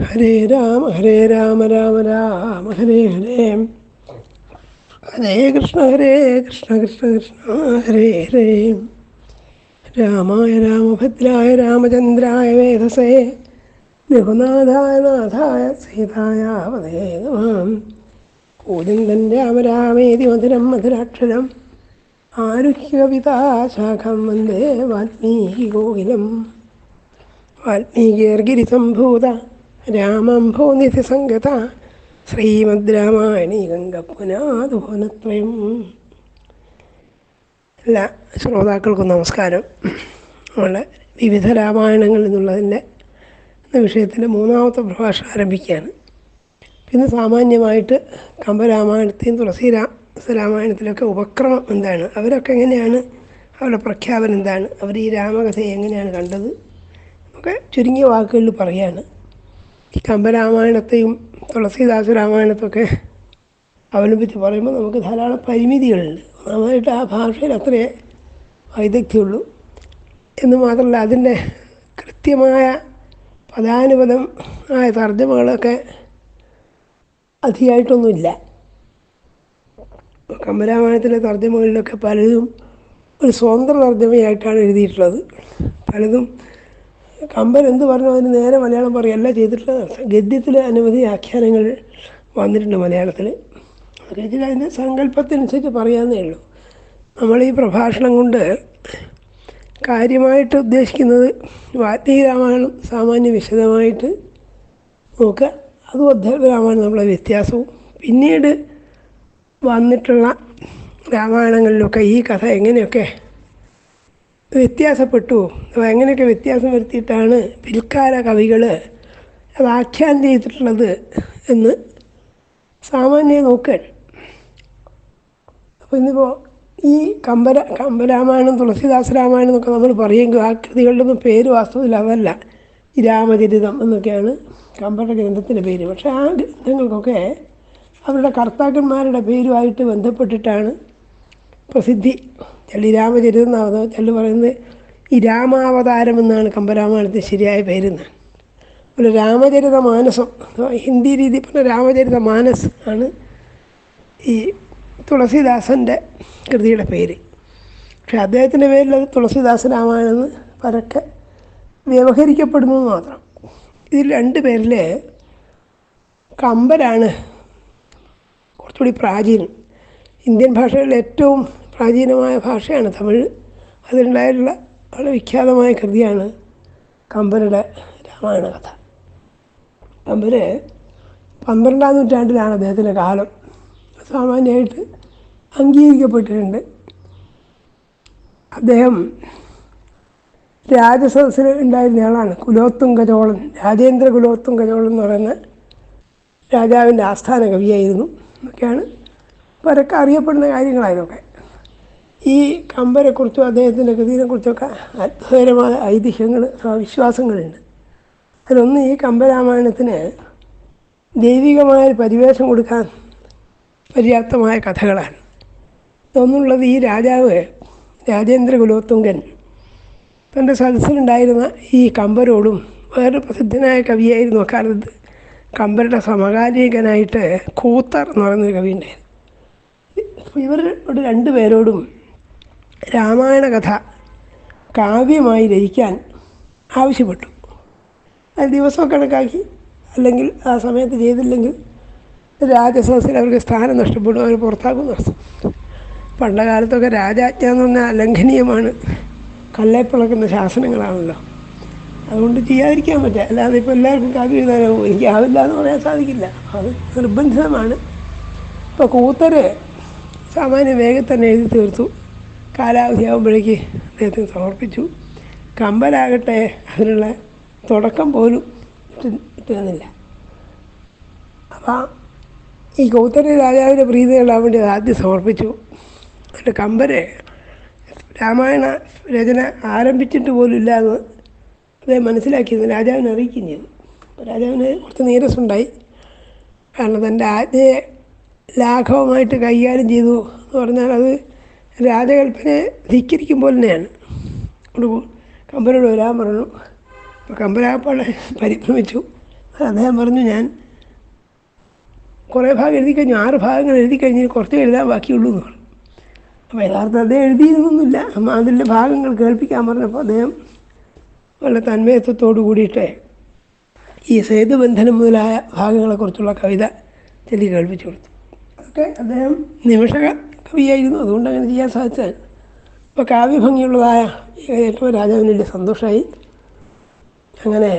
ഹരേ രാമ ഹരേ രാമ രാമ രാമ ഹരേ ഹരേ. ഹരേ കൃഷ്ണ ഹരേ കൃഷ്ണ കൃഷ്ണ കൃഷ്ണ ഹരേ ഹരേ. രാമായ രാമഭദ്രായ രാമചന്ദ്രായ വേദസേ. രഘുനാഥായ നാഥായ സീതായ നമഃ. കൂജന്തൻ രാമ രാമേതി മധുരം മധുരാക്ഷരം. ആരുഹ്യകവിതാശാഖം വന്ദേ വാൽമീകി കോകിലം വാൽമീകിർഗിരിസംഭൂത രാമംഭോ സംഗത ശ്രീമദ് രാമായണീ ഗംഗപ്പുനാദുഭുവനത്രയം എല്ലാ ശ്രോതാക്കൾക്കും നമസ്കാരം. നമ്മളെ വിവിധ രാമായണങ്ങളിൽ നിന്നുള്ളതിന്റെ വിഷയത്തിന്റെ മൂന്നാമത്തെ പ്രഭാഷണം ആരംഭിക്കുകയാണ്. പിന്നെ സാമാന്യമായിട്ട് കമ്പരാമായണത്തെയും തുളസി രാമായണത്തിലൊക്കെ ഉപക്രമം എന്താണ്? അവരൊക്കെ എങ്ങനെയാണ്? അവരുടെ പ്രഖ്യാപനം എന്താണ്? അവർ ഈ രാമകഥയെ എങ്ങനെയാണ് കണ്ടത്? ഒക്കെ ചുരുങ്ങിയ വാക്കുകളിൽ പറയാണ്. ഈ കമ്പരാമായണത്തെയും തുളസീദാസ രാമായണത്തൊക്കെ അവലംബിച്ച് പറയുമ്പോൾ നമുക്ക് ധാരാളം പരിമിതികളുണ്ട്. ഒന്നാമതായിട്ട് ആ ഭാഷയിൽ അത്രയേ വൈദഗ്ധ്യമുള്ളൂ. എന്ന് മാത്രമല്ല അതിന്റെ കൃത്യമായ പദാനുപദം ആയ തർജമകളൊക്കെ അധികമായിട്ടൊന്നുമില്ല. കമ്പരാമായണത്തിലെ തർജമകളിലൊക്കെ പലതും ഒരു സ്വതന്ത്ര തർജമയായിട്ടാണ് എഴുതിയിട്ടുള്ളത്. പലതും കമ്പൻ എന്ത് പറഞ്ഞു അതിന് നേരെ മലയാളം പറയല്ല ചെയ്തിട്ടുള്ളത് ഗദ്യത്തിൽ അനവധി ആഖ്യാനങ്ങൾ വന്നിട്ടുണ്ട് മലയാളത്തിൽ അതൊക്കെ അതിന്റെ സങ്കല്പത്തിനനുസരിച്ച് പറയാമെന്നേ ഉള്ളൂ. നമ്മൾ ഈ പ്രഭാഷണം കൊണ്ട് കാര്യമായിട്ട് ഉദ്ദേശിക്കുന്നത് വാത്മീക രാമായണം സാമാന്യ വിശദമായിട്ട് നോക്കുക. അതും അധ്യാത്മ രാമായണം നമ്മളെ വ്യത്യാസവും. പിന്നീട് വന്നിട്ടുള്ള രാമായണങ്ങളിലൊക്കെ ഈ കഥ എങ്ങനെയൊക്കെ വ്യത്യാസപ്പെട്ടു. എങ്ങനെയൊക്കെ വ്യത്യാസം വരുത്തിയിട്ടാണ് പിൽക്കാല കവികൾ അത് ആഖ്യാനം ചെയ്തിട്ടുള്ളത് എന്ന് സാമാന്യം നോക്കൽ അപ്പോൾ ഇന്നിപ്പോൾ ഈ കമ്പര കമ്പരാമായണം തുളസിദാസ രാമായണം എന്നൊക്കെ നമ്മൾ പറയുമെങ്കിൽ ആ കൃതികളുടെ പേര് വാസ്തവത്തിൽ അതല്ല. രാമചരിതം എന്നൊക്കെയാണ് കമ്പരുടെ ഗ്രന്ഥത്തിന്റെ പേര്. പക്ഷേ ആ ഗ്രന്ഥങ്ങൾക്കൊക്കെ അവരുടെ കർത്താക്കന്മാരുടെ പേരുമായിട്ട് ബന്ധപ്പെട്ടിട്ടാണ് പ്രസിദ്ധി. ചള്ളി രാമചരിതം എന്നാണ് ചള്ളി പറയുന്നത് ഈ രാമാവതാരം എന്നാണ് കമ്പരാമായണത്തിന് ശരിയായ പേരെന്നാണ്. ഒരു രാമചരിത മാനസം ഹിന്ദി രീതി പറഞ്ഞ രാമചരിത മാനസ് ആണ് ഈ തുളസിദാസന്റെ കൃതിയുടെ പേര്. പക്ഷെ അദ്ദേഹത്തിന്റെ പേരിൽ അത് തുളസിദാസ രാമായണം എന്ന് പരക്കെ വ്യവഹരിക്കപ്പെടുന്നു മാത്രം. ഇതിൽ രണ്ട് പേരിൽ കമ്പരാണ് കുറച്ചുകൂടി പ്രാചീനം. ഇന്ത്യൻ ഭാഷകളിൽ ഏറ്റവും പ്രാചീനമായ ഭാഷയാണ് തമിഴ്. അതിലുണ്ടായിട്ടുള്ള വളരെ വിഖ്യാതമായ കൃതിയാണ് കമ്പരുടെ രാമായണ കഥ. കമ്പര് പന്ത്രണ്ടാം നൂറ്റാണ്ടിലാണ് അദ്ദേഹത്തിന്റെ കാലം. സാമാന്യമായിട്ട് അംഗീകരിക്കപ്പെട്ടിട്ടുണ്ട്. അദ്ദേഹം രാജസദസ്സിൽ ഉണ്ടായിരുന്ന ആളാണ്. കുലോത്തുംഗ ചോളൻ രാജേന്ദ്ര കുലോത്തുംഗ ചോളൻ എന്ന് പറയുന്ന രാജാവിന്റെ ആസ്ഥാന കവിയായിരുന്നു. എന്നൊക്കെയാണ് പരക്കെ അറിയപ്പെടുന്ന കാര്യങ്ങളായതൊക്കെ. ഈ കമ്പരെക്കുറിച്ചും അദ്ദേഹത്തിന്റെ കൃതിയെക്കുറിച്ചൊക്കെ അത്ഭുതകരമായ ഐതിഹ്യങ്ങൾ വിശ്വാസങ്ങളുണ്ട് അതിലൊന്ന് ഈ കമ്പരാമായണത്തിന് ദൈവികമായ പരിവേഷം കൊടുക്കാൻ പര്യാപ്തമായ കഥകളാണ്. ഇതൊന്നുള്ളത് ഈ രാജാവ് രാജേന്ദ്ര കുലോത്തുങ്കൻ തന്റെ സദസ്സിലുണ്ടായിരുന്ന ഈ കമ്പരോടും വേറെ പ്രസിദ്ധനായ കവിയായിരുന്നു അക്കാലത്ത് കമ്പരുടെ സമകാലികനായിട്ട് കൂത്തർ എന്ന് പറയുന്നൊരു കവി ഉണ്ടായിരുന്നു ഇവരോട് രണ്ടുപേരോടും രാമായണ കഥ കാവ്യമായി രചിക്കാൻ ആവശ്യപ്പെട്ടു. അത് ദിവസം കണക്കാക്കി അല്ലെങ്കിൽ ആ സമയത്ത് ചെയ്തില്ലെങ്കിൽ രാജസദസ്സിൽ അവർക്ക് സ്ഥാനം നഷ്ടപ്പെടും അവർ പുറത്താക്കും നടത്തും പണ്ട കാലത്തൊക്കെ രാജാജ്ഞ എന്ന് പറഞ്ഞാൽ അലംഘനീയമാണ് കല്ലേപ്പിളക്കുന്ന ശാസനങ്ങളാണല്ലോ. അതുകൊണ്ട് ചെയ്യാതിരിക്കാൻ പറ്റുക അല്ലാതെ ഇപ്പോൾ എല്ലാവർക്കും കാവ്യം എഴുതാനാവും എനിക്കാവില്ല എന്ന് പറയാൻ സാധിക്കില്ല. അത് നിർബന്ധിതമാണ്. ഇപ്പോൾ കൂത്തര് സാമാന്യ വേഗം തന്നെ എഴുതി തീർത്തു. കാലാവധിയാകുമ്പോഴേക്ക് അദ്ദേഹത്തിന് സമർപ്പിച്ചു. കമ്പലാകട്ടെ അതിനുള്ള തുടക്കം പോലും ഇട്ടുന്നില്ല അപ്പം ഈ കൗത്തര രാജാവിന്റെ പ്രീതി നേടാൻ വേണ്ടി ആദ്യം സമർപ്പിച്ചു. എന്നിട്ട് കമ്പരെ രാമായണ രചന ആരംഭിച്ചിട്ട് പോലും ഇല്ല എന്ന് അദ്ദേഹം മനസ്സിലാക്കിയത് രാജാവിനെ അറിയിക്കുകയും ചെയ്തു. രാജാവിന് കുറച്ച് നീരസുണ്ടായി കാരണം തന്റെ ആജ്ഞയെ ലാഘവമായിട്ട് കൈകാര്യം ചെയ്തു എന്ന് പറഞ്ഞാൽ അത് രാജകൽപ്പനയെ ധിക്കരിക്കുമ്പോൾ തന്നെയാണ്. കമ്പനോട് വരാൻ പറഞ്ഞു. അപ്പോൾ കമ്പനാപ്പാടെ പരിഭ്രമിച്ചു. അദ്ദേഹം പറഞ്ഞു ഞാൻ കുറേ ഭാഗം എഴുതി കഴിഞ്ഞു. ആറ് ഭാഗങ്ങൾ എഴുതി കഴിഞ്ഞ് കുറച്ച് എഴുതാൻ ബാക്കിയുള്ളൂ എന്ന് പറഞ്ഞു. അപ്പോൾ യഥാർത്ഥം അദ്ദേഹം എഴുതിയിരുന്നൊന്നുമില്ല. അതിന്റെ ഭാഗങ്ങൾ കേൾപ്പിക്കാൻ പറഞ്ഞപ്പോൾ അദ്ദേഹം വളരെ തന്മയത്വത്തോടു കൂടിയിട്ട് ഈ സേതുബന്ധനം മുതലായ ഭാഗങ്ങളെക്കുറിച്ചുള്ള കവിത ചൊല്ലി കേൾപ്പിച്ചു കൊടുത്തു. അതൊക്കെ അദ്ദേഹം നിമിഷ കവിയായിരുന്നു. അതുകൊണ്ട് അങ്ങനെ ചെയ്യാൻ സാധിച്ചാൽ അപ്പോൾ കാവ്യഭംഗിയുള്ളതായ ഏറ്റവും രാജാവിന് വലിയ സന്തോഷമായി അങ്ങനെ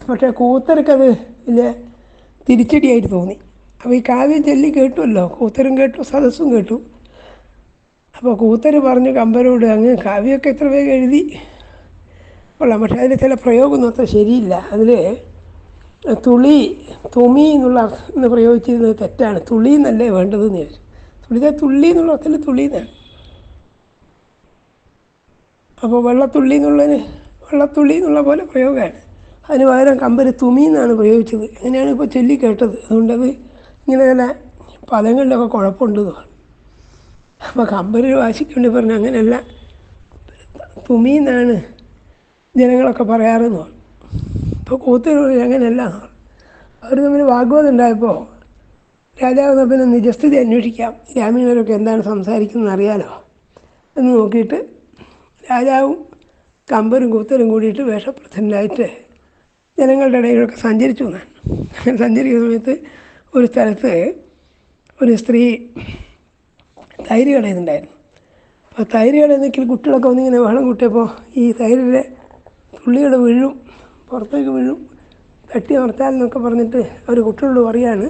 പക്ഷേ കൂത്തർക്കത് വലിയ തിരിച്ചടിയായിട്ട് തോന്നി. അപ്പോൾ ഈ കാവ്യം ചൊല്ലി കേട്ടുമല്ലോ കൂത്തരും കേട്ടു സദസ്സും കേട്ടു. അപ്പോൾ കൂത്തർ പറഞ്ഞു കമ്പരോട് അങ്ങ് കാവ്യമൊക്കെ എത്ര വേഗം എഴുതി കൊള്ളാം. പക്ഷേ അതിൽ ചില പ്രയോഗമൊന്നും അത്ര ശരിയില്ല. അതിൽ തുളി തുമി എന്നുള്ള അർത്ഥം പ്രയോഗിച്ചിരുന്നത് തെറ്റാണ്. തുളി എന്നല്ലേ വേണ്ടതെന്ന് ചോദിച്ചു. തുളിത തുള്ളി എന്നുള്ള അർത്ഥത്തിൽ തുളി എന്നാണ്. അപ്പോൾ വെള്ളത്തുള്ളി എന്നുള്ളതിന് വെള്ളത്തുള്ളി എന്നുള്ള പോലെ പ്രയോഗമാണ്. അതിന് പകരം കമ്പര് തുമി എന്നാണ് പ്രയോഗിച്ചത്. അങ്ങനെയാണ് ഇപ്പോൾ ചൊല്ലി കേട്ടത് അതുകൊണ്ടത് ഇങ്ങനെ ചില പദങ്ങളിലൊക്കെ കുഴപ്പമുണ്ട് അപ്പോൾ കമ്പര് വാശിക്കൊണ്ട് പറഞ്ഞു അങ്ങനെയല്ല തുമി എന്നാണ് ജനങ്ങളൊക്കെ പറയാറെന്ന് പറഞ്ഞു. ഇപ്പോൾ കൂത്തൂർ അങ്ങനെയല്ല. അവർ തമ്മിൽ വാഗ്വാദം ഉണ്ടായപ്പോൾ രാജാവ് പിന്നെ നിജസ്ഥിതി അന്വേഷിക്കാം. ഗ്രാമീണരൊക്കെ എന്താണ് സംസാരിക്കുന്നത് അറിയാലോ? എന്ന് നോക്കിയിട്ട് രാജാവും കമ്പരും കൂത്തരും കൂടിയിട്ട് വേഷപ്രസിഡന്റായിട്ട് ജനങ്ങളുടെ ഇടയിലൊക്കെ സഞ്ചരിച്ചു എന്നാണ് അങ്ങനെ സഞ്ചരിക്കുന്ന സമയത്ത് ഒരു സ്ഥലത്ത് ഒരു സ്ത്രീ തൈര് കളയുന്നുണ്ടായിരുന്നു അപ്പോൾ തൈര് കളയുന്നെങ്കിൽ കുട്ടികളൊക്കെ വന്നിങ്ങനെ വെള്ളം കൂട്ടിയപ്പോൾ ഈ തൈരിലെ തുള്ളികൾ വീഴും. പുറത്തേക്ക് വീഴും. തട്ടി അമർത്താൽ എന്നൊക്കെ പറഞ്ഞിട്ട് അവർ കുട്ടികളോട് പറയാണ്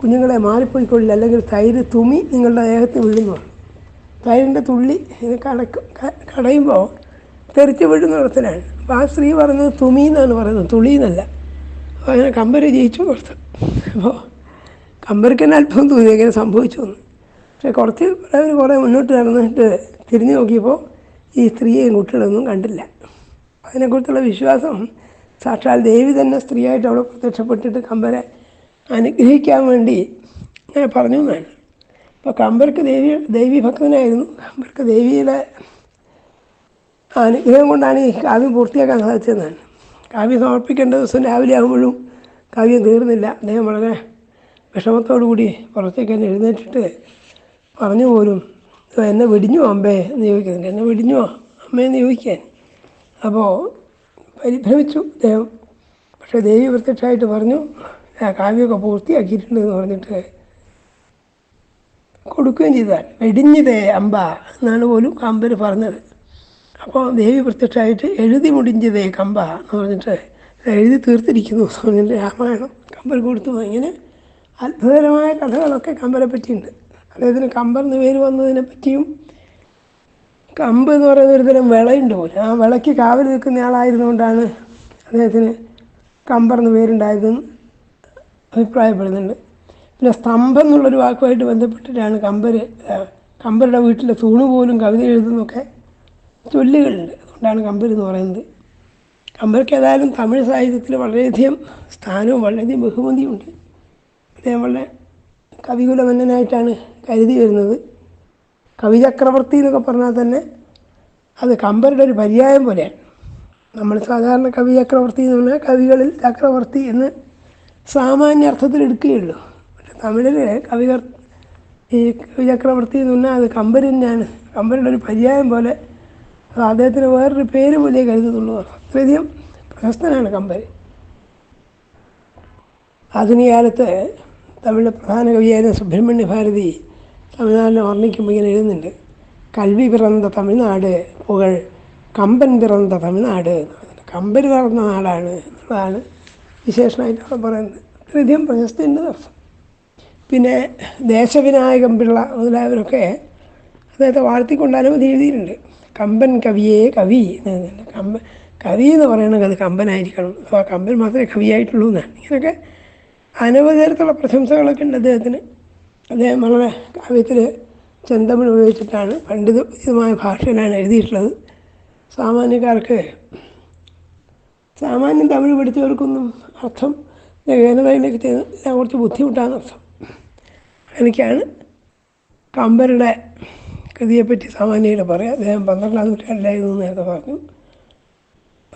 കുഞ്ഞുങ്ങളെ മാറിപ്പോയിക്കൊള്ളില്ല. അല്ലെങ്കിൽ തൈര് തുമി നിങ്ങളുടെ ദേഹത്ത് വീഴുന്നു. തൈരിന്റെ തുള്ളി ഇത് കടക്കും കടയുമ്പോൾ തെറിച്ച് വീഴുന്ന അർത്ഥത്തിലാണ് അപ്പോൾ ആ സ്ത്രീ പറയുന്നത് തുമി എന്നാണ് പറയുന്നത്. തുളി എന്നല്ല. അപ്പോൾ അങ്ങനെ കമ്പര് ജയിച്ചു കൊടുത്തു അപ്പോൾ കമ്പർക്ക് തന്നെ അല്പം തോന്നി അങ്ങനെ സംഭവിച്ചു എന്ന്. പക്ഷേ കുറച്ച് അവർ കുറേ മുന്നോട്ട് നടന്നിട്ട് തിരിഞ്ഞു നോക്കിയപ്പോൾ ഈ സ്ത്രീയെയും കുട്ടികളൊന്നും കണ്ടില്ല. അതിനെക്കുറിച്ചുള്ള വിശ്വാസം സാക്ഷാൽ ദേവി തന്നെ സ്ത്രീയായിട്ട് അവിടെ പ്രത്യക്ഷപ്പെട്ടിട്ട് കമ്പരെ അനുഗ്രഹിക്കാൻ വേണ്ടി അങ്ങനെ പറഞ്ഞു എന്നാണ്. അപ്പോൾ കമ്പർക്ക് ദേവി ദേവി ഭക്തനായിരുന്നു. കമ്പർക്ക് ദേവിയുടെ അനുഗ്രഹം കൊണ്ടാണ് ഈ കാവ്യം പൂർത്തിയാക്കാൻ സാധിച്ചതെന്നാണ്. കാവ്യം സമർപ്പിക്കേണ്ട ദിവസം രാവിലെ ആകുമ്പോഴും കാവ്യം തീർന്നില്ല. അദ്ദേഹം വളരെ വിഷമത്തോടു കൂടി പുറത്തേക്ക് തന്നെ എഴുന്നേറ്റിട്ട് പറഞ്ഞു പോലും എന്നെ വെടിഞ്ഞു അമ്പേ? എന്ന് ചോദിക്കുന്നുണ്ട്. എന്നെ വെടിഞ്ഞോ അമ്മയെന്ന് ചോദിക്കാൻ. അപ്പോൾ പരിഭ്രമിച്ചു. ദേവം പക്ഷേ ദേവി പ്രത്യക്ഷമായിട്ട് പറഞ്ഞു ഞാൻ കാവ്യമൊക്കെ പൂർത്തിയാക്കിയിട്ടുണ്ട് എന്ന് പറഞ്ഞിട്ട് കൊടുക്കുകയും ചെയ്താൽ വെടിഞ്ഞതേ അമ്പ എന്നാണ് പോലും കമ്പർ പറഞ്ഞത്. അപ്പോൾ ദേവി പ്രത്യക്ഷമായിട്ട് എഴുതി മുടിഞ്ഞതേ കമ്പ എന്ന് പറഞ്ഞിട്ട് എഴുതി തീർത്തിരിക്കുന്നു എന്ന് പറഞ്ഞിട്ട് രാമായണം. കമ്പർ കൊടുത്തു. ഇങ്ങനെ അത്ഭുതകരമായ കഥകളൊക്കെ കമ്പരെ പറ്റിയുണ്ട് അദ്ദേഹത്തിന് കമ്പർ എന്ന് പേര് വന്നതിനെ പറ്റിയും കമ്പ് എന്ന് പറയുന്ന ഒരു തരം വിളയുണ്ട്. പോലെ ആ വിളയ്ക്ക് കാവൽ നിൽക്കുന്ന ആളായിരുന്നുകൊണ്ടാണ് അദ്ദേഹത്തിന് കമ്പർ എന്ന് പേരുണ്ടായതെന്ന് അഭിപ്രായപ്പെടുന്നുണ്ട്. പിന്നെ സ്തംഭം എന്നുള്ളൊരു വാക്കുമായിട്ട് ബന്ധപ്പെട്ടിട്ടാണ് കമ്പർ കമ്പരുടെ വീട്ടിലെ തൂണ് പോലും കവിത എഴുതുന്നൊക്കെ ചൊല്ലുകളുണ്ട്. അതുകൊണ്ടാണ് കമ്പർ എന്ന് പറയുന്നത്. കമ്പർക്ക് ഏതായാലും തമിഴ് സാഹിത്യത്തിൽ വളരെയധികം സ്ഥാനവും വളരെയധികം ബഹുമതിയുണ്ട്. അദ്ദേഹം വളരെ കവികുലമന്നനായിട്ടാണ് കരുതി വരുന്നത്. കവിചക്രവർത്തി എന്നൊക്കെ പറഞ്ഞാൽ തന്നെ അത് കമ്പരുടെ ഒരു പര്യായം പോലെയാണ്. നമ്മൾ സാധാരണ കവി ചക്രവർത്തി എന്ന് പറഞ്ഞാൽ കവികളിൽ ചക്രവർത്തി എന്ന് സാമാന്യ അർത്ഥത്തിൽ എടുക്കുകയുള്ളൂ. പക്ഷെ തമിഴിൽ കവികർ ഈ കവി ചക്രവർത്തി എന്ന് പറഞ്ഞാൽ അത് കമ്പര് തന്നെയാണ്. കമ്പരുടെ ഒരു പര്യായം പോലെ അത് അദ്ദേഹത്തിന് വേറൊരു പേര് പോലെ കരുതുന്നുള്ളൂ. അത്രയധികം പ്രശസ്തനാണ് കമ്പർ ആധുനിക കാലത്ത് തമിഴിലെ പ്രധാന കവിയായിരുന്ന സുബ്രഹ്മണ്യ ഭാരതി തമിഴ്നാടിനെ വർണിക്കുമ്പോൾ ഇങ്ങനെ എഴുതുന്നുണ്ട്. കൽവി പിറന്ന തമിഴ്നാട് പുകൾ കമ്പൻ പിറന്ന തമിഴ്നാട് കമ്പൻ പിറന്ന നാടാണ് എന്നുള്ളതാണ് വിശേഷമായിട്ട് അവിടെ പറയുന്നത്. അത്രയധികം പ്രശസ്തിയുണ്ട് അർത്ഥം പിന്നെ ദേശവിനായകം പിള്ള മുതലായവരൊക്കെ അദ്ദേഹത്തെ വാഴ്ത്തിക്കൊണ്ട് അനവധി എഴുതിയിട്ടുണ്ട്. കമ്പൻ കവിയെ കവി കമ്പൻ കവി എന്ന് പറയണമെങ്കിൽ അത് കമ്പനായിരിക്കണം. ആ കമ്പൻ മാത്രമേ കവിയായിട്ടുള്ളൂ എന്നാണ്. ഇങ്ങനെയൊക്കെ അനവധി തരത്തിലുള്ള പ്രശംസകളൊക്കെ ഉണ്ട് അദ്ദേഹത്തിന്. അദ്ദേഹം വളരെ കാവ്യത്തിൽ ചെന്തമിഴ് ഉപയോഗിച്ചിട്ടാണ് പണ്ഡിതമായ ഭാഷയിലാണ് എഴുതിയിട്ടുള്ളത്. സാമാന്യക്കാർക്ക് സാമാന്യം തമിഴ് പഠിച്ചവർക്കൊന്നും അർത്ഥം വേദനയിലേക്ക് ചെയ്യാൻ കുറച്ച് ബുദ്ധിമുട്ടാണ് അർത്ഥം. എനിക്കാണ് കമ്പരുടെ കൃതിയെപ്പറ്റി സാമാന്യമായിട്ട് പറയാം. അദ്ദേഹം പന്ത്രണ്ടാം നൂറ്റാണ്ടിലായിരുന്നു നേരത്തെ പറഞ്ഞു.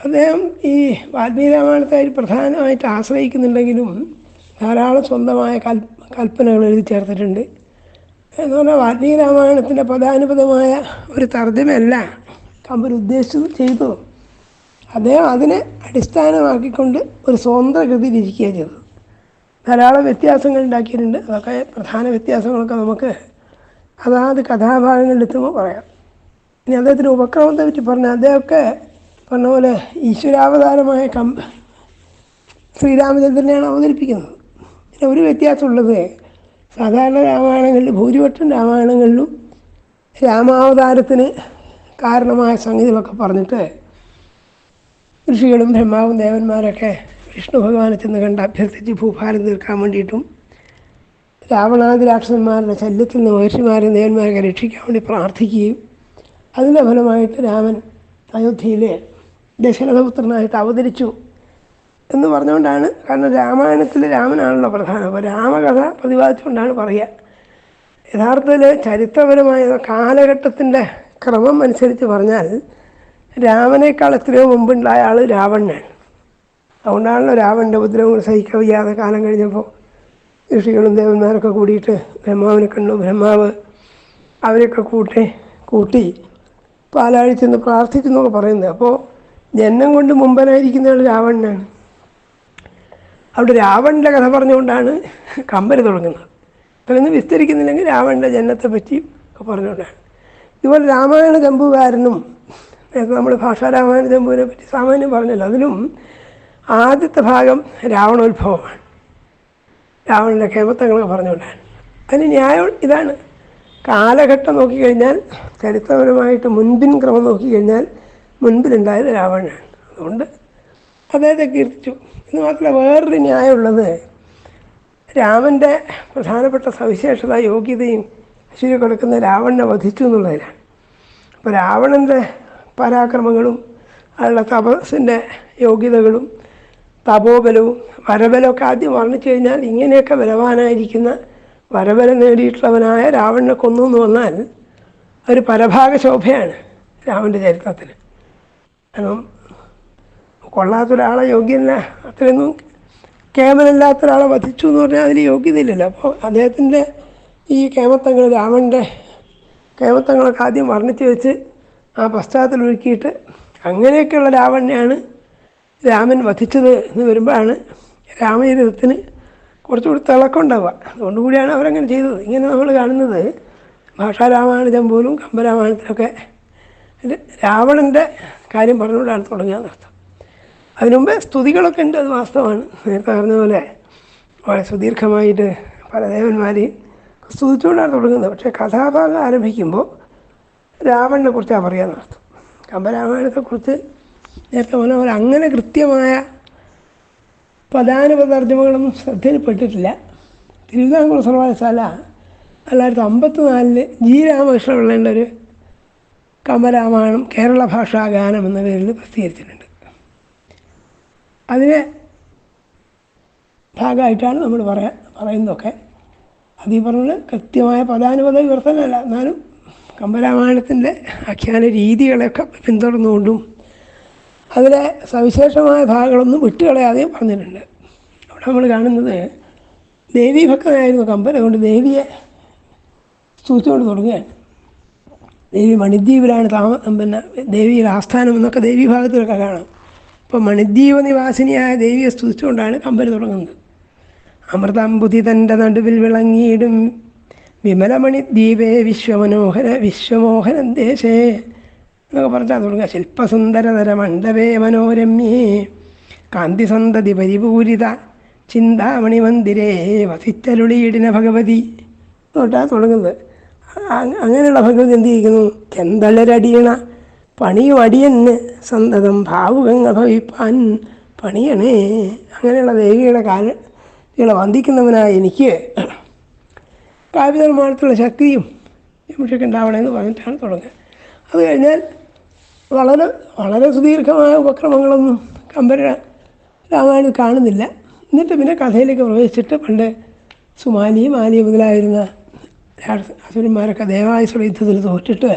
അദ്ദേഹം ഈ വാൽമീകി രാമായണത്തെ പ്രധാനമായിട്ട് ആശ്രയിക്കുന്നുണ്ടെങ്കിലും ധാരാളം സ്വന്തമായ കൽ കൽപ്പനകൾ എഴുതി ചേർത്തിട്ടുണ്ട്. എന്ന് പറഞ്ഞാൽ വാൽമീകി രാമായണത്തിന്റെ പദാനുപദമായ ഒരു തർജമയല്ല. കമ്പർ ഉദ്ദേശിച്ചത് ചെയ്തത് അദ്ദേഹം അതിനെ അടിസ്ഥാനമാക്കിക്കൊണ്ട് ഒരു സ്വതന്ത്ര കൃതി രചിക്കുകയാണ് ചെയ്തത്. ധാരാളം വ്യത്യാസങ്ങൾ ഉണ്ടാക്കിയിട്ടുണ്ട്. അതൊക്കെ പ്രധാന വ്യത്യാസങ്ങളൊക്കെ നമുക്ക് അതാത് കഥാഭാഗങ്ങളിൽ എത്തുമ്പോൾ പറയാം. ഇനി അദ്ദേഹത്തിന്റെ ഉപക്രമത്തെ പറ്റി പറഞ്ഞാൽ അദ്ദേഹമൊക്കെ പറഞ്ഞ പോലെ ഈശ്വരാവതാരമായ കം ശ്രീരാമചന്ദ്രനെയാണ് അവതരിപ്പിക്കുന്നത്. പിന്നെ ഒരു വ്യത്യാസമുള്ളത്. സാധാരണ രാമായണങ്ങളിൽ ഭൂരിപക്ഷം രാമായണങ്ങളിലും രാമാവതാരത്തിന് കാരണമായ സംഗതികളൊക്കെ പറഞ്ഞിട്ട് ഋഷികളും ബ്രഹ്മാവും ദേവന്മാരൊക്കെ വിഷ്ണു ഭഗവാനെ ചെന്ന് കണ്ട് അഭ്യർത്ഥിച്ച് ഭൂഭാരം തീർക്കാൻ വേണ്ടിയിട്ടും രാവണാദി രാക്ഷസന്മാരുടെ ശല്യത്തിൽ നിന്ന് മഹർഷിമാരെയും ദേവന്മാരെ രക്ഷിക്കാൻ വേണ്ടി പ്രാർത്ഥിക്കുകയും അതിന്റെ ഫലമായിട്ട് രാമൻ അയോധ്യയിലെ ദശരഥപുത്രനായിട്ട് അവതരിച്ചു. എന്ന് പറഞ്ഞുകൊണ്ടാണ് കാരണം രാമായണത്തിൽ രാമനാണല്ലോ പ്രധാനം. അപ്പോൾ രാമകഥ പ്രതിപാദിച്ചുകൊണ്ടാണ് പറയുക. യഥാർത്ഥത്തിൽ ചരിത്രപരമായ കാലഘട്ടത്തിന്റെ ക്രമം അനുസരിച്ച് പറഞ്ഞാൽ രാമനേക്കാൾ എത്രയോ മുമ്പുണ്ടായ ആൾ രാവണനാണ്. അതുകൊണ്ടാണല്ലോ രാവണന്റെ ഉപദ്രവങ്ങൾ സഹിക്കാൻ വയ്യാതെ കാലം കഴിഞ്ഞപ്പോൾ ഋഷികളും ദേവന്മാരൊക്കെ കൂടിയിട്ട് ബ്രഹ്മാവിനെ കണ്ടു. ബ്രഹ്മാവ് അവരെയൊക്കെ കൂട്ടി കൂട്ടി പാലാഴിച്ചെന്ന് പ്രാർത്ഥിച്ചെന്നൊക്കെ പറയുന്നത്. അപ്പോൾ ജന്മം കൊണ്ട് മുമ്പനായിരിക്കുന്നയാൾ രാവണനാണ്. അവിടെ രാവണന്റെ കഥ പറഞ്ഞുകൊണ്ടാണ് കമ്പനി തുടങ്ങുന്നത്. അതിലൊന്നും വിസ്തരിക്കുന്നില്ലെങ്കിൽ രാവണന്റെ ജനനത്തെ പറ്റി ഒക്കെ പറഞ്ഞുകൊണ്ടാണ്. ഇതുപോലെ രാമായണ ജമ്പുകാരനും നേരത്തെ നമ്മൾ ഭാഷാ രാമായണ ജമ്പുവിനെ പറ്റി സാമാന്യം പറഞ്ഞല്ലോ. അതിലും ആദ്യത്തെ ഭാഗം രാവണോത്ഭവമാണ്. രാവണന്റെ ക്ഷേമത്വങ്ങളൊക്കെ പറഞ്ഞുകൊണ്ടാണ്. അതിന് ന്യായം ഇതാണ്. കാലഘട്ടം നോക്കിക്കഴിഞ്ഞാൽ ചരിത്രപരമായിട്ട് മുൻപിൻ ക്രമം നോക്കിക്കഴിഞ്ഞാൽ മുൻപിലുണ്ടായത് രാവണനാണ്. അതുകൊണ്ട് അദ്ദേഹത്തെ കീർത്തിച്ചു. എന്ന് മാത്രമല്ല വേറൊരു ന്യായമുള്ളത് രാമന്റെ പ്രധാനപ്പെട്ട സവിശേഷത യോഗ്യതയും അശ്വരി കൊടുക്കുന്ന രാവണനെ വധിച്ചു എന്നുള്ളതിനാണ് അപ്പോൾ രാവണന്റെ പരാക്രമങ്ങളും അയാളുടെ തപസ്സിന്റെ യോഗ്യതകളും തപോബലവും വരബലമൊക്കെ ആദ്യം വർണിച്ചു കഴിഞ്ഞാൽ ഇങ്ങനെയൊക്കെ ബലവാനായിരിക്കുന്ന വരബലം നേടിയിട്ടുള്ളവനായ രാവണനെ കൊന്നു എന്ന് വന്നാൽ ഒരു പരഭാഗ ശോഭയാണ് രാമന്റെ ചരിത്രത്തിന് കാരണം കൊള്ളാത്തൊരാളെ യോഗ്യനല്ല. അത്രയൊന്നും കേമനല്ലാത്ത ഒരാളെ വധിച്ചു എന്ന് പറഞ്ഞാൽ അതിന് യോഗ്യതയില്ലല്ലോ. അപ്പോൾ അദ്ദേഹത്തിന്റെ ഈ കേമത്തങ്ങൾ രാമന്റെ കേമത്തങ്ങളൊക്കെ ആദ്യം വർണിച്ച് വെച്ച് ആ പശ്ചാത്തലം ഒരുക്കിയിട്ട് അങ്ങനെയൊക്കെയുള്ള രാവണനെയാണ് രാമൻ വധിച്ചത് എന്ന് വരുമ്പോഴാണ് രാമചരിതത്തിന് കുറച്ചുകൂടി തിളക്കമുണ്ടാവുക. അതുകൊണ്ട് കൂടിയാണ് അവരങ്ങനെ ചെയ്തത്. ഇങ്ങനെ നമ്മൾ കാണുന്നത് ഭാഷാരാമായണം പോലും കമ്പരാമായണത്തിലൊക്കെ. രാവണന്റെ കാര്യം പറഞ്ഞുകൊണ്ടാണ് അർത്ഥം അതിനുമുമ്പ് സ്തുതികളൊക്കെ ഉണ്ട് അത് വാസ്തവമാണ്. നേരത്തെ പറഞ്ഞ പോലെ വളരെ സുദീർഘമായിട്ട് പല ദേവന്മാരെയും സ്തുതിച്ചുകൊണ്ടാണ് തുടങ്ങുന്നത്. പക്ഷേ കഥാഭാഗം ആരംഭിക്കുമ്പോൾ രാവണനെ കുറിച്ചാണ് പറയാൻ നടത്തും കമ്പരാമായണത്തെക്കുറിച്ച് നേരത്തെ പോലെ പോലെ അങ്ങനെ കൃത്യമായ പ്രധാന പദാർത്ഥങ്ങളൊന്നും ശ്രദ്ധയിൽപ്പെട്ടിട്ടില്ല. തിരുവിതാംകൂർ സർവകലാശാല തൊള്ളായിരത്തി അമ്പത്തി നാലിൽ ജി. രാമകൃഷ്ണപിള്ളേന്റെ ഒരു കമ്പരാമായണം കേരള ഭാഷാ ഗാനം എന്ന പേരിൽ പ്രസിദ്ധീകരിച്ചിട്ടുണ്ട്. അതിനെ ഭാഗമായിട്ടാണ് നമ്മൾ പറയാ പറയുന്നതൊക്കെ. അത് ഈ പറഞ്ഞ കൃത്യമായ പദാനുപത വിവർത്തനമല്ല. എന്നാലും കമ്പരാമായണത്തിന്റെ ആഖ്യാന രീതികളെയൊക്കെ പിന്തുടർന്നുകൊണ്ടും അതിലെ സവിശേഷമായ ഭാഗങ്ങളൊന്നും വിട്ടുകളയാതെയും പറഞ്ഞിട്ടുണ്ട്. അവിടെ നമ്മൾ കാണുന്നത് ദേവീ ഭക്തനായിരുന്നു കമ്പൻ. അതുകൊണ്ട് ദേവിയെ സ്തുതിച്ചുകൊണ്ട് തുടങ്ങുകയാണ്. ദേവി മണിദ്വീപിലാണ് താമ പിന്നെ ദേവിയുടെ ആസ്ഥാനം എന്നൊക്കെ ദേവി ഭാഗത്തിലൊക്കെ കാണാം. അപ്പോൾ മണിദ്വീപ നിവാസിനിയായ ദേവിയെ സ്തുതിച്ചുകൊണ്ടാണ് കമ്പന് തുടങ്ങുന്നത്. അമൃതാംബുതി തന്റെ നടുവിൽ വിളങ്ങിയിടും. വിമലമണി ദ്വീപേ വിശ്വമനോഹര വിശ്വമോഹനം ദേശേ എന്നൊക്കെ പറഞ്ഞാൽ തുടങ്ങുക. ശില്പസുന്ദരതര മണ്ഡപേ മനോരമ്യേ. കാന്തിസന്തതി പരിപൂരിത ചിന്താമണി മന്ദിരേ. വസിച്ചരുളിയിടിന ഭഗവതി തൊട്ടാണ് തുടങ്ങുന്നത്. അങ്ങനെയുള്ള ഭഗവതി എന്ത് ചെയ്യുന്നു ചെന്തളരടിയണ പണിയും അടിയന് സന്തതം ഭാവുകങ്ങൾ ഭവിപ്പാൻ പണിയണേ. അങ്ങനെയുള്ള ദേവിയുടെ കാലുകളെ വന്ദിക്കുന്നവനായ എനിക്ക് കാവ്യനിർമ്മാണത്തിലുള്ള ശക്തിയും വിമർശയൊക്കെ ഉണ്ടാവണമെന്ന് പറഞ്ഞിട്ടാണ് തുടങ്ങുക. അത് കഴിഞ്ഞാൽ വളരെ വളരെ സുദീർഘമായ ഉപക്രമങ്ങളൊന്നും കമ്പര രാമായണം കാണുന്നില്ല. എന്നിട്ട് പിന്നെ കഥയിലേക്ക് പ്രവേശിച്ചിട്ട് പണ്ട് സുമാലി മാലി മുതലായിരുന്ന അസുരന്മാരൊക്കെ ദേവായുസുള്ള യുദ്ധത്തിൽ തോറ്റിട്ട്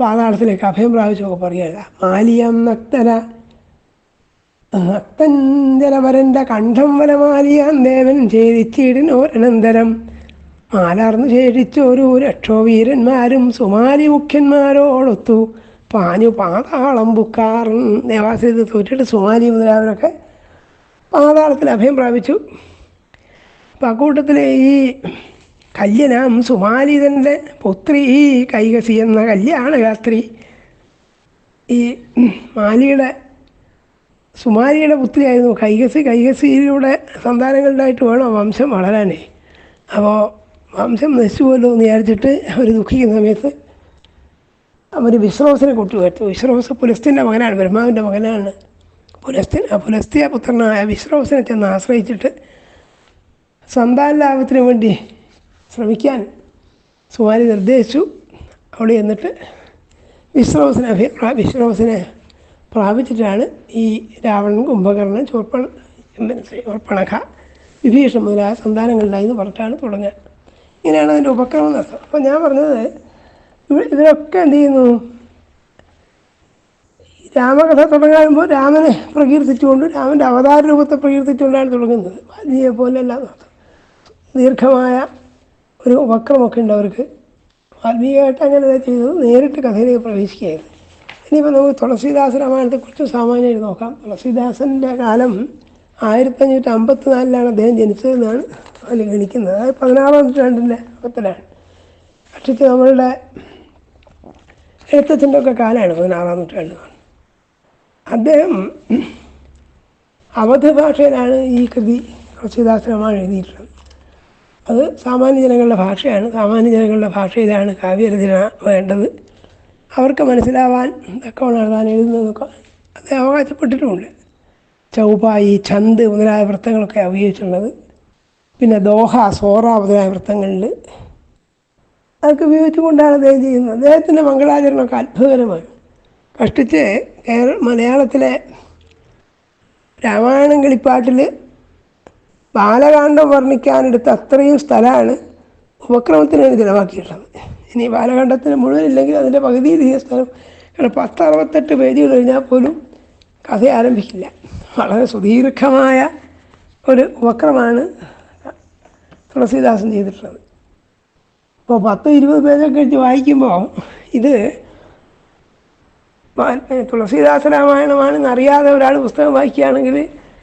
പാതാളത്തിലേക്ക് അഭയം പ്രാപിച്ചൊക്കെ പറയുക മാലിയം നക്തന. ഭക്തഞ്ജലവരന്റെ കണ്ഠം വനമാലിയാൻ ദേവൻ ഛേദിച്ചിടിനോരനന്തരം മാലാർന്നു ശേഷിച്ചൊരു രക്ഷോവീരന്മാരും സുമാലി മുഖ്യന്മാരോടൊത്തു പാഞ്ഞു പാതാളം ബുക്കാറൻ ദേവാശ്രീത് തോറ്റിട്ട് സുമാലി മുതലായവരൊക്കെ പാതാളത്തിൽ അഭയം പ്രാപിച്ചു. അപ്പം അക്കൂട്ടത്തിൽ ഈ കല്യനാം സുമാലിതന്റെ പുത്രി ഈ കൈകസി എന്ന കല്യാണ രാത്രി ഈ മാലിയുടെ സുമാലിയുടെ പുത്രിയായിരുന്നു. കൈകസി കൈകസിയിലൂടെ സന്താനങ്ങളുണ്ടായിട്ട് വേണം വംശം വളരാനേ. അപ്പോൾ വംശം നശിച്ചുപോലോ എന്ന് വിചാരിച്ചിട്ട് അവർ ദുഃഖിക്കുന്ന സമയത്ത് അവർ വിശ്രോസിനെ കൊട്ടുവരുത്തു വിശ്രോസ് പുലസ്തിന്റെ മകനാണ് ബ്രഹ്മാവിന്റെ മകനാണ്. പുലസ്ത്യൻ ആ പുലസ്ത്യ പുത്രനായ വിശ്രോസിനെ ചെന്ന് ആശ്രയിച്ചിട്ട് സന്താന ലാഭത്തിന് വേണ്ടി ശ്രമിക്കാൻ സുമാരി നിർദ്ദേശിച്ചു. അവിടെ എന്നിട്ട് വിശ്രോസിനെ വിശ്രോസിനെ പ്രാപിച്ചിട്ടാണ് ഈ രാവണൻ കുംഭകർണൻ ചോർപ്പണ ചോർപ്പണഖ വിഭീഷൺ മുതലായ സന്താനങ്ങളുണ്ടായി എന്ന് പറഞ്ഞിട്ടാണ് തുടങ്ങുക. ഇങ്ങനെയാണ് അതിന്റെ ഉപക്രമം നടത്തുന്നത് അപ്പോൾ ഞാൻ പറഞ്ഞത് ഇവ- ഇവരൊക്കെ എന്ത് ചെയ്യുന്നു? രാമകഥ തുടങ്ങുമ്പോൾ രാമനെ പ്രകീർത്തിച്ചുകൊണ്ട് രാമന്റെ അവതാര രൂപത്തെ പ്രകീർത്തിച്ചുകൊണ്ടാണ് തുടങ്ങുന്നത്. വാൽമീകിയെ പോലെയല്ല ദീർഘമായ ഒരു വക്രമൊക്കെ ഉണ്ട് അവർക്ക്. ആത്മീയമായിട്ട് അങ്ങനെ ചെയ്തത്. നേരിട്ട് കഥയിലേക്ക് പ്രവേശിക്കുകയായിരുന്നു. ഇനിയിപ്പോൾ നമുക്ക് തുളസീദാസ രാമായണത്തെക്കുറിച്ച് സാമാന്യമായിട്ട് നോക്കാം. തുളസീദാസന്റെ കാലം ആയിരത്തഞ്ഞൂറ്റി അമ്പത്തി നാലിലാണ് അദ്ദേഹം ജനിച്ചതെന്നാണ് അതിൽ ഗണിക്കുന്നത്. അതായത് പതിനാറാം നൂറ്റാണ്ടിന്റെ പത്തിലാണ്. പക്ഷേ നമ്മളുടെ എഴുത്തച്ഛന്റെ ഒക്കെ കാലമാണ് പതിനാറാം നൂറ്റാണ്ട്. അദ്ദേഹം അവധ ഭാഷയിലാണ് ഈ കൃതി തുളസീദാസ രാമായണം എഴുതിയിട്ടുള്ളത്. അത് സാമാന്യ ജനങ്ങളുടെ ഭാഷയാണ്. സാമാന്യ ജനങ്ങളുടെ ഭാഷയിലാണ് കാവ്യരചന വേണ്ടത്. അവർക്ക് മനസ്സിലാവാൻ തക്കവണ്ണം താൻ എഴുതുന്നതൊക്കെ അത് അവകാശപ്പെട്ടിട്ടുമുണ്ട് ചൗപായി ചന്ത് മുതലായ വൃത്തങ്ങളൊക്കെ ഉപയോഗിച്ചിട്ടുള്ളത് പിന്നെ ദോഹ സോറ മുതലായ വൃത്തങ്ങളിൽ അതൊക്കെ ഉപയോഗിച്ചുകൊണ്ടാണ് അദ്ദേഹം ചെയ്യുന്നത്. അദ്ദേഹത്തിന്റെ മംഗളാചരണമൊക്കെ അത്ഭുതകരമാണ്. കഷ്ടിച്ച് കേരള മലയാളത്തിലെ രാമായണം കളിപ്പാട്ടിൽ ബാലകാന്ഡം വർണിക്കാനെടുത്ത അത്രയും സ്ഥലമാണ് ഉപക്രമത്തിന് വേണ്ടി ചിലവാക്കിയിട്ടുള്ളത്. ഇനി ബാലകാന്ഡത്തിന് മുഴുവൻ ഇല്ലെങ്കിൽ അതിന്റെ പകുതിയിലധികം സ്ഥലം. കാരണം പത്ത് അറുപത്തെട്ട് പേജുകൾ കഴിഞ്ഞാൽ പോലും കഥ ആരംഭിക്കില്ല. വളരെ സുദീർഘമായ ഒരു വക്രമാണ് തുളസീദാസൻ ചെയ്തിട്ടുള്ളത്. അപ്പോൾ പത്ത് ഇരുപത് പേജൊക്കെ വെച്ച് വായിക്കുമ്പോൾ ഇത് തുളസീദാസ രാമായണമാണെന്ന് അറിയാതെ ഒരാൾ പുസ്തകം വായിക്കുകയാണെങ്കിൽ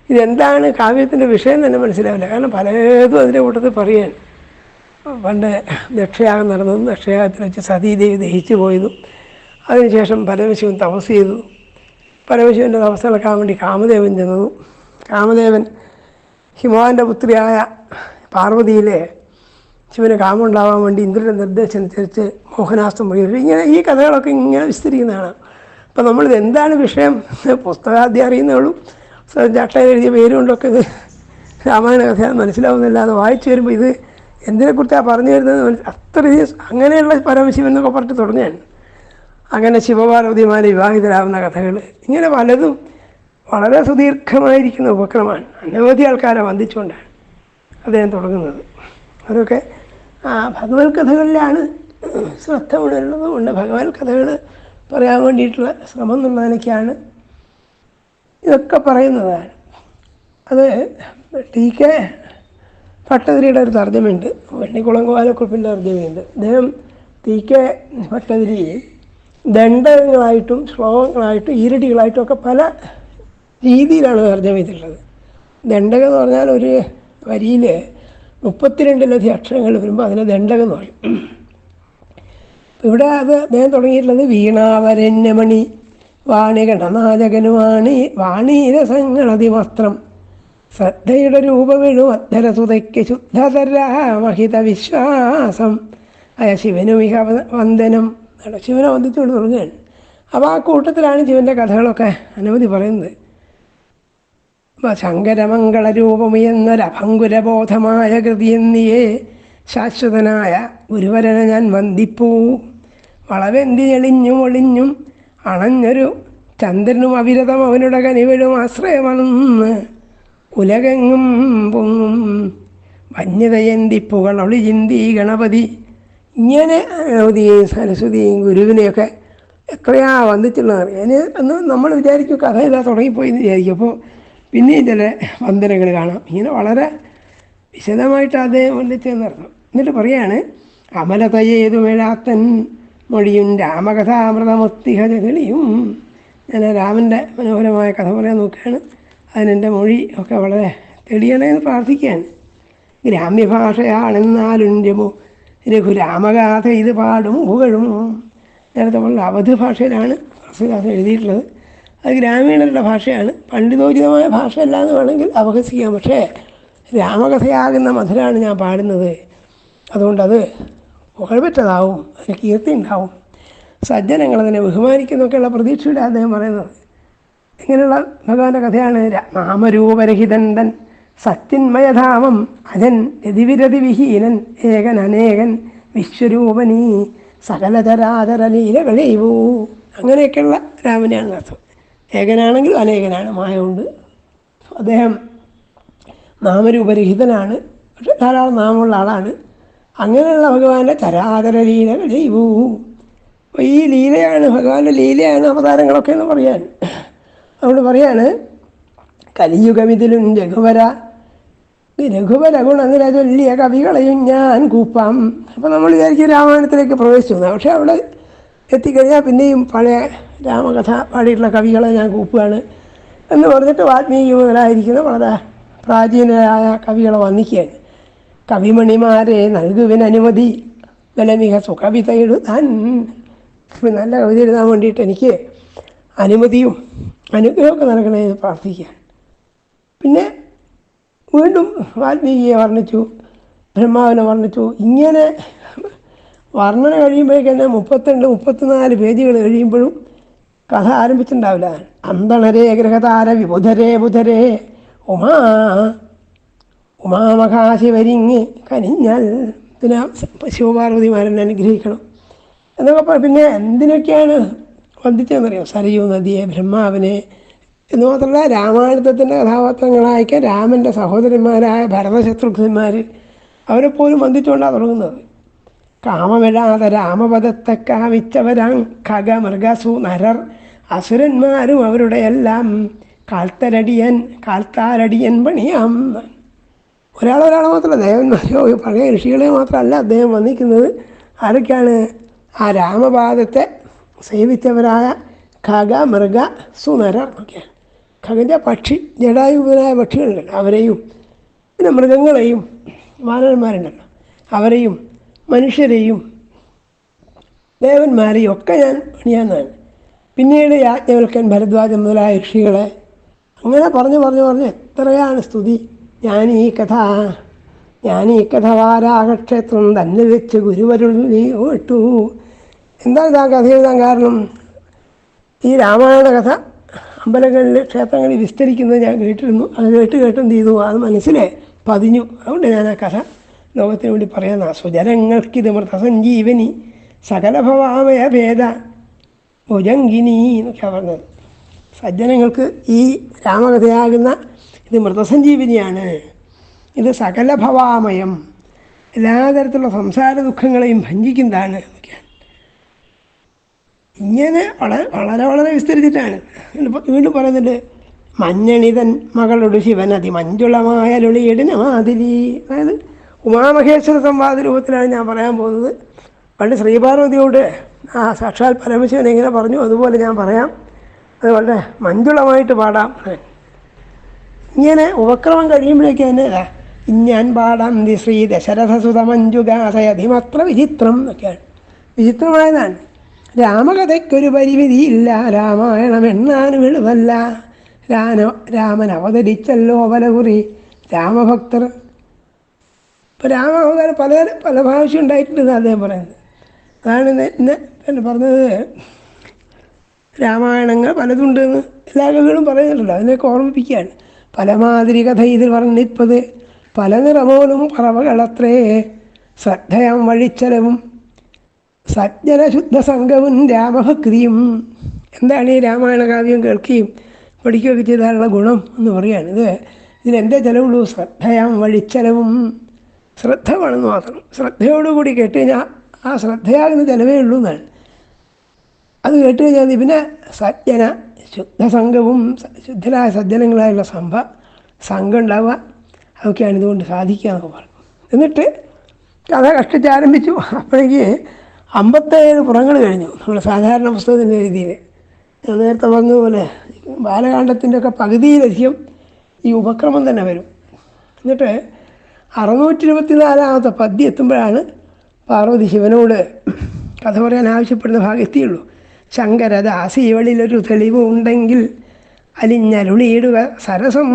ഇതെന്താണ് കാവ്യത്തിന്റെ വിഷയം തന്നെ മനസ്സിലാവില്ല. കാരണം പലതും അതിന്റെ കൂട്ടത്തിൽ പറയാൻ. പണ്ട് ദക്ഷയാഗം നടന്നതും ദക്ഷയാഗത്തിൽ വെച്ച് സതീദേവി ദഹിച്ചു പോയതും അതിനുശേഷം പരമശിവൻ തപസ് ചെയ്തു. പരമശിവന്റെ തപസ് നടക്കാൻ വേണ്ടി കാമദേവൻ ചെന്നതും. കാമദേവൻ ഹിമവാന്റെ പുത്രിയായ പാർവതിയിലെ ശിവന് കാമുണ്ടാവാൻ വേണ്ടി ഇന്ദ്രന്റെ നിർദ്ദേശം അനുസരിച്ച് മോഹനാസ്ത്രം പ്രയോഗിച്ചു ഇങ്ങനെ ഈ കഥകളൊക്കെ ഇങ്ങനെ വിസ്തരിക്കുന്നതാണ്. അപ്പോൾ നമ്മളിത് എന്താണ് വിഷയം പുസ്തകാദ്യം അറിയുന്നേ ഉള്ളൂ. ചട്ടയിൽ എഴുതിയ പേരുകൊണ്ടൊക്കെ ഇത് രാമായണ കഥ മനസ്സിലാവുന്നില്ലാതെ വായിച്ചു വരുമ്പോൾ ഇത് എന്തിനെക്കുറിച്ചാണ് പറഞ്ഞു വരുന്നത് അത്രയും അത്ര അങ്ങനെയുള്ള പരമശിവൻ എന്നൊക്കെ പറഞ്ഞിട്ട് തുടങ്ങിയാണ് അങ്ങനെ ശിവപാർവതിമാരെ വിവാഹിതരാകുന്ന കഥകൾ ഇങ്ങനെ പലതും വളരെ സുദീർഘമായിരിക്കുന്ന ഉപക്രമമാണ്. അനവധി ആൾക്കാരെ വന്ദിച്ചുകൊണ്ടാണ് അദ്ദേഹം തുടങ്ങുന്നത്. അതൊക്കെ ആ ഭഗവത് കഥകളിലാണ് ശ്രദ്ധ ഉണരുന്നത് കൊണ്ട് ഭഗവത് കഥകൾ പറയാൻ വേണ്ടിയിട്ടുള്ള ശ്രമം എന്നുള്ള നിലയ്ക്കാണ് ഇതൊക്കെ പറയുന്നതാണ്. അത് ടി കെ ഭട്ടതിരിയുടെ ഒരു തർജമയുണ്ട്. വെണ്ണിക്കുളം ഗോപാലക്കുറിപ്പിന്റെ തർജമയുണ്ട്. അദ്ദേഹം ടി കെ ഭട്ടതിരി ദണ്ഡങ്ങളായിട്ടും ശ്ലോകങ്ങളായിട്ടും ഈരടികളായിട്ടും ഒക്കെ പല രീതിയിലാണ് തർജമ ചെയ്തിട്ടുള്ളത്. ദണ്ഡകം എന്ന് പറഞ്ഞാൽ ഒരു വരിയിൽ മുപ്പത്തിരണ്ടിലധികം അക്ഷരങ്ങൾ വരുമ്പോൾ അതിനെ ദണ്ഡകം എന്ന് പറയും. ഇവിടെ അത് അദ്ദേഹം തുടങ്ങിയിട്ടുള്ളത് വീണാവരണ്യമണി വാണികണനായകനുവാണി വാണീരസങ്ങളതിവസ്ത്രം ശ്രദ്ധയുടെ രൂപമെഴു അധരസുതയ്ക്ക് ശുദ്ധതരാമഹിത വിശ്വാസം. അയ ശിവനു ഇഹ വന്ദനം. ശിവനെ വന്ദിച്ചുകൊണ്ട് തുടങ്ങുകയാണ്. അപ്പോൾ ആ കൂട്ടത്തിലാണ് ശിവന്റെ കഥകളൊക്കെ അനവധി പറയുന്നത്. ശങ്കരമംഗളരൂപമെന്നൊരഭങ്കുരബോധമായ കൃതിയെന്നിയെ ശാശ്വതനായ ഗുരുവരനെ ഞാൻ വന്ദിപ്പൂ. വളവെന്തി എളിഞ്ഞും ഒളിഞ്ഞും അണഞ്ഞൊരു ചന്ദ്രനും അവിരതം അവനുടെ കനിവിടും ആശ്രയമണെന്ന് ഉലകെങ്ങും പൊങ്ങും. വന്യതയന്തിപ്പുകൾ പുകളൊളി ചിന്തി ഗണപതി. ഇങ്ങനെ ഗണപതിയെയും സരസ്വതിയെയും ഗുരുവിനെയൊക്കെ എത്രയാ വന്നിട്ടുള്ളത് അതിന് അന്ന് നമ്മൾ വിചാരിക്കും കഥ ഇതാ തുടങ്ങിപ്പോയി എന്ന് വിചാരിക്കും. അപ്പോൾ പിന്നെയും ചില വന്ദനകൾ കാണാം. ഇങ്ങനെ വളരെ വിശദമായിട്ട് അദ്ദേഹം വന്നിച്ചെന്ന് പറഞ്ഞു. എന്നിട്ട് പറയാണ് അമലതയേതു വേഴാത്തൻ മൊഴിയും രാമകഥാമൃതമൊത്തിഹജകളിയും ഞാൻ രാമന്റെ മനോഹരമായ കഥ പറയാൻ നോക്കുകയാണ്. അതിനെന്റെ മൊഴി ഒക്കെ വളരെ തെളിയണേ എന്ന് പ്രാർത്ഥിക്കുകയാണ്. ഗ്രാമ്യഭാഷയാണെന്നാലുണ്ട്യമോ രഘുരാമഗാഥ ഇത് പാടും പുകഴും. നേരത്തെ പറഞ്ഞ അവധ് ഭാഷയിലാണ് തുളസിദാസ് എഴുതിയിട്ടുള്ളത്. അത് ഗ്രാമീണരുടെ ഭാഷയാണ്. പണ്ഡിതോചിതമായ ഭാഷയല്ല എന്ന് വേണമെങ്കിൽ അപഹസിക്കാം. പക്ഷേ രാമകഥയാകുന്ന മധുരാണ് ഞാൻ പാടുന്നത്. അതുകൊണ്ടത് പുകഴ്പെറ്റതാവും അതിന് കീർത്തി ഉണ്ടാവും. സജ്ജനങ്ങൾ അതിനെ ബഹുമാനിക്കുന്നൊക്കെയുള്ള പ്രതീക്ഷയുടെ അദ്ദേഹം പറയുന്നത്. ഇങ്ങനെയുള്ള ഭഗവാന്റെ കഥയാണ് നാമരൂപരഹിതൻ സത്യന്മയധാമം അജൻ രതിവിരതി വിഹീനൻ ഏകൻ അനേകൻ വിശ്വരൂപനീ സകലതരാതര ലീലകളെയ്വൂ അങ്ങനെയൊക്കെയുള്ള രാമനെയാണ് അർത്ഥം. ഏകനാണെങ്കിലും അനേകനാണ് മായ കൊണ്ട് അദ്ദേഹം നാമരൂപരഹിതനാണ് പക്ഷെ ധാരാളം നാമമുള്ള ആളാണ്. അങ്ങനെയുള്ള ഭഗവാന്റെ തരാതര ലീലകളെയ്വൂ ചെയ്യൂ. ഈ ലീലയാണ് ഭഗവാന്റെ ലീലയാണ് അവതാരങ്ങളൊക്കെ എന്ന് പറയാൻ. അതുകൊണ്ട് പറയാണ് കലിയുഗമിതിലും രഘുവര. രഘുവര ഗുണനിര ചൊല്ലിയ കവികളെയും ഞാൻ കൂപ്പാം. അപ്പോൾ നമ്മൾ വിചാരിക്കും രാമായണത്തിലേക്ക് പ്രവേശിച്ചു. പക്ഷേ അവിടെ എത്തിക്കഴിഞ്ഞാൽ പിന്നെയും പഴയ രാമകഥ പാടിയിട്ടുള്ള കവികളെ ഞാൻ കൂപ്പുകയാണ് എന്ന് പറഞ്ഞിട്ട് വാത്മീകി മുതലായിരിക്കുന്ന വളരെ പ്രാചീനരായ കവികളെ വന്നിക്കുകയാണ് കവിമണിമാരെ നൽകുവിൻ അനുമതി ബലമിക സുഖവിത എഴുതാൻ. നല്ല കവിത എഴുതാൻ വേണ്ടിയിട്ട് എനിക്ക് അനുമതിയും അനുഗ്രഹമൊക്കെ നൽകണേ എന്ന് പ്രാർത്ഥിക്കുകയാണ്. പിന്നെ വീണ്ടും വാൽമീകിയെ വർണിച്ചു ബ്രഹ്മാവിനെ വർണിച്ചു. ഇങ്ങനെ വർണന കഴിയുമ്പോഴേക്ക് തന്നെ മുപ്പത്തിരണ്ട് മുപ്പത്തിനാല് പേജുകൾ കഴിയുമ്പോഴും കഥ ആരംഭിച്ചിട്ടുണ്ടാവില്ല. അന്തണരേ ഗ്രഹതാര വിബുധരേ ബുധരേ ഉമാ ഉമാമഹാശിവരിങ് കനിഞ്ഞാൽ പിന്നെ ശിവപാർവതിമാരനെ അനുഗ്രഹിക്കണം. എന്നൊക്കെ പറ പിന്നെ എന്തിനൊക്കെയാണ് വന്ദിച്ചതെന്നറിയാം? സരയൂ നദിയെ ബ്രഹ്മാവിനെ എന്ന് മാത്രമല്ല രാമായണത്തിന്റെ കഥാപാത്രങ്ങളായിരിക്കാം രാമന്റെ സഹോദരന്മാരായ ഭരതശത്രുഘ്നന്മാർ അവരെ പോലും വന്ദിച്ചുകൊണ്ടാണ് തുടങ്ങുന്നത്. കാമമിടാതെ രാമപദത്തെ കാമിച്ചവരാം ഖഗമൃഗസു നരർ അസുരന്മാരും അവരുടെ എല്ലാം കാൽത്തരടിയൻ കാൽത്താരടിയൻ പണിയാം. ഒരാൾ ഒരാൾ മാത്രമല്ല ദേവന്മാരോ പഴയ ഋഷികളെ മാത്രമല്ല അദ്ദേഹം വന്നിരിക്കുന്നത് ആരൊക്കെയാണ്? ആ രാമപാദത്തെ സേവിച്ചവരായ ഖഗ മൃഗ സുനര ഒക്കെയാണ് ഖഗന്റെ പക്ഷി ജടായുപനായ പക്ഷികളുണ്ടല്ലോ. അവരെയും പിന്നെ മൃഗങ്ങളെയും മാനന്മാരുണ്ടല്ലോ അവരെയും മനുഷ്യരെയും ദേവന്മാരെയും ഒക്കെ ഞാൻ പണിയാന്നാണ് പിന്നീട് യാജ്ഞവൽക്കൻ ഭരദ്വാജ മുതലായ ഋഷികളെ അങ്ങനെ പറഞ്ഞു പറഞ്ഞു പറഞ്ഞു എത്രയാണ് സ്തുതി. ഞാൻ ഈ കഥ ഞാൻ ഈ കഥ വാരാഹക്ഷേത്രം തന്നെ വെച്ച് ഗുരുവരുൾ വിട്ടു എന്താണ് ഇതാ കഥ എഴുതാൻ കാരണം? ഈ രാമായണ കഥ അമ്പലങ്ങളിൽ ക്ഷേത്രങ്ങളിൽ വിസ്തരിക്കുന്നത് ഞാൻ കേട്ടിരുന്നു. അത് കേട്ട് കേട്ട് ചെയ്തു? അത് മനസ്സിലെ പതിഞ്ഞു. അതുകൊണ്ട് ഞാൻ ആ കഥ ലോകത്തിന് വേണ്ടി പറയാൻ സുജനങ്ങൾക്കിത് മൃതസഞ്ജീവനി സകലഭവാമയ ഭേദ ഭുജങ്കിനി എന്നൊക്കെയാണ് പറഞ്ഞത്. സജ്ജനങ്ങൾക്ക് ഈ രാമകഥയാകുന്ന ഇത് മൃതസഞ്ജീവിനിയാണ്. ഇത് സകല ഭവാമയം എല്ലാ തരത്തിലുള്ള സംസാര ദുഃഖങ്ങളെയും ഭഞ്ജിക്കുന്നതാണ് എന്നൊക്കെയാണ്. ഇങ്ങനെ വളരെ വളരെ വളരെ വിസ്തരിച്ചിട്ടാണ്. വീണ്ടും പറയുന്നുണ്ട് മഞ്ഞണിതൻ മകളുടെ ശിവൻ മഞ്ജുളമായ ലൊളിയിടിന മാതിരി. അതായത് ഉമാമഹേശ്വര സംവാദ രൂപത്തിലാണ് ഞാൻ പറയാൻ പോകുന്നത്. പണ്ട് ശ്രീപാർവതിയോട് ആ സാക്ഷാൽ പരമശിവൻ എങ്ങനെ പറഞ്ഞു? അതുപോലെ ഞാൻ പറയാം. അത് വളരെ മഞ്ജുളമായിട്ട് പാടാം. ഇങ്ങനെ ഉപക്രമം കഴിയുമ്പോഴേക്കും തന്നെ പാടാം ദി ശ്രീ ദശരഥസുത മഞ്ജുഗാസയധിമത്ര വിചിത്രം എന്നൊക്കെയാണ്. വിചിത്രമായതാണ് രാമകഥയ്ക്കൊരു പരിമിതിയില്ല രാമായണം എണ്ണാനും എളുതല്ല രാന രാമൻ അവതരിച്ചല്ലോ പലകുറി രാമഭക്തർ. ഇപ്പോൾ രാമാവതാരം പല പല ഭാവശ്യം ഉണ്ടായിട്ടുണ്ട് അദ്ദേഹം പറയുന്നത്. അതാണ് ഇന്ന് പറഞ്ഞത്. രാമായണങ്ങൾ പലതുണ്ടെന്ന് എല്ലാ കവികളും പറയുന്നുണ്ടല്ലോ അതിനൊക്കെ ഓർമ്മിപ്പിക്കുകയാണ്. പലമാതിരി ഇതിൽ വർണിപ്പത് പല നിറമോലും പറവകളത്രേ. ശ്രദ്ധയാം വഴിച്ചലവും. സജ്ജന ശുദ്ധ സംഘവും രാമഭക്തിയും. എന്താണ് ഈ രാമായണ കാവ്യം കേൾക്കുകയും പഠിക്കുകയൊക്കെ ചെയ്താലുള്ള ഗുണം എന്ന് പറയുകയാണ് ഇത് ഇതിനെന്തേ ചിലവുള്ളൂ? ശ്രദ്ധയാം വഴിച്ചലവും. ശ്രദ്ധ വേണമെന്ന് മാത്രം. ശ്രദ്ധയോടുകൂടി കേട്ട് കഴിഞ്ഞാൽ ആ ശ്രദ്ധയാകുന്ന ചിലവേ ഉള്ളൂ എന്നാണ് അത് കേട്ട് കഴിഞ്ഞാൽ പിന്നെ സജ്ജന ശുദ്ധസംഘവും ശുദ്ധരായ സജ്ജനങ്ങളായുള്ള സംഭ സംഘം ഉണ്ടാവുക. അതൊക്കെയാണ് ഇതുകൊണ്ട് സാധിക്കുക എന്നൊക്കെ പറഞ്ഞു. എന്നിട്ട് കഥ കഷ്ടിച്ച് ആരംഭിച്ചു. അപ്പോഴേക്ക് അമ്പത്തേഴ് പുറങ്ങൾ കഴിഞ്ഞു. നമ്മൾ സാധാരണ പുസ്തകത്തിന്റെ രീതിയിൽ. ഞാൻ നേരത്തെ പറഞ്ഞതുപോലെ ബാലകാണ്ഡത്തിന്റെ ഒക്കെ പകുതിയിലധികം ഈ ഉപക്രമം തന്നെ വരും. എന്നിട്ട് അറുന്നൂറ്റി ഇരുപത്തിനാലാമത്തെ പദ്യം എത്തുമ്പോഴാണ് പാർവതി ശിവനോട് കഥ പറയാൻ ആവശ്യപ്പെടുന്ന ഭാഗം എത്തിയുള്ളൂ. ശങ്കരദാസി ഇവളിലൊരു തെളിവ് ഉണ്ടെങ്കിൽ അലിഞ്ഞരുളിയിടുക സരസം